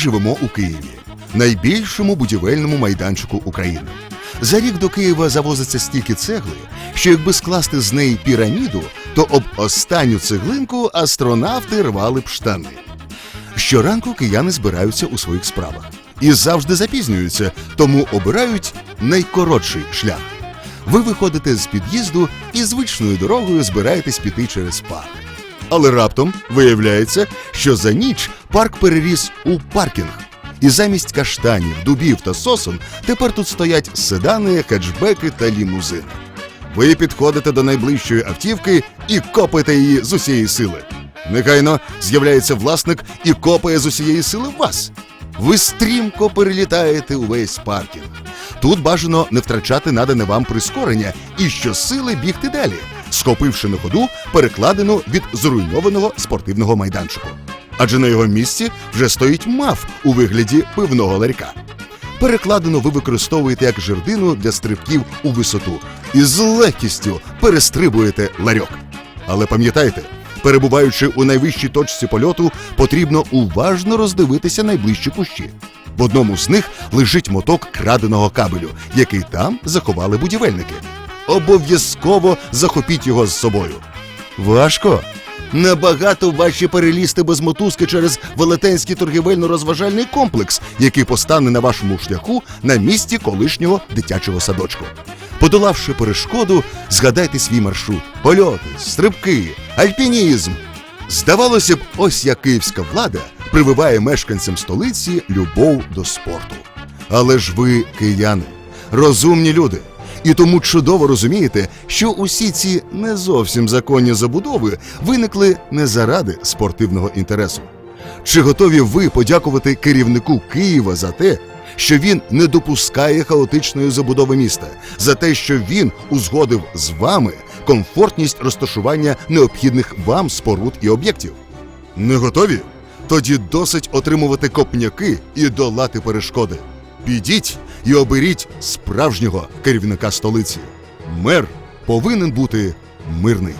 живемо у Києві, найбільшому будівельному майданчику України. За рік до Києва завозиться стільки цегли, що якби скласти з неї піраміду, то об останню цеглинку астронавти рвали б штани. Щоранку кияни збираються у своїх справах і завжди запізнюються, тому обирають найкоротший шлях. Ви виходите з під'їзду і звичною дорогою збираєтесь піти через парк. Але раптом виявляється, що за ніч парк переріс у паркінг. І замість каштанів, дубів та сосен тепер тут стоять седани, хетчбеки та лімузини. Ви підходите до найближчої автівки і копаєте її з усієї сили. Негайно з'являється власник і копає з усієї сили вас. Ви стрімко перелітаєте увесь паркінг. Тут бажано не втрачати надане вам прискорення і щосили бігти далі, схопивши на ходу перекладину від зруйнованого спортивного майданчику. Адже на його місці вже стоїть мав у вигляді пивного ларька. Перекладину ви використовуєте як жердину для стрибків у висоту і з легкістю перестрибуєте ларьок. Але пам'ятайте, перебуваючи у найвищій точці польоту, потрібно уважно роздивитися найближчі кущі. В одному з них лежить моток краденого кабелю, який там заховали будівельники. Обов'язково захопіть його з собою. Важко. Набагато важче перелізти без мотузки через велетенський торгівельно-розважальний комплекс, який постане на вашому шляху на місці колишнього дитячого садочку. Подолавши перешкоду, згадайте свій маршрут: польоти, стрибки, альпінізм. Здавалося б, ось як київська влада прививає мешканцям столиці любов до спорту. Але ж ви кияни, розумні люди. І тому чудово розумієте, що усі ці не зовсім законні забудови виникли не заради спортивного інтересу. Чи готові ви подякувати керівнику Києва за те, що він не допускає хаотичної забудови міста, за те, що він узгодив з вами комфортність розташування необхідних вам споруд і об'єктів? Не готові? Тоді досить отримувати копняки і долати перешкоди. Підіть і оберіть справжнього керівника столиці. Мер повинен бути мирний.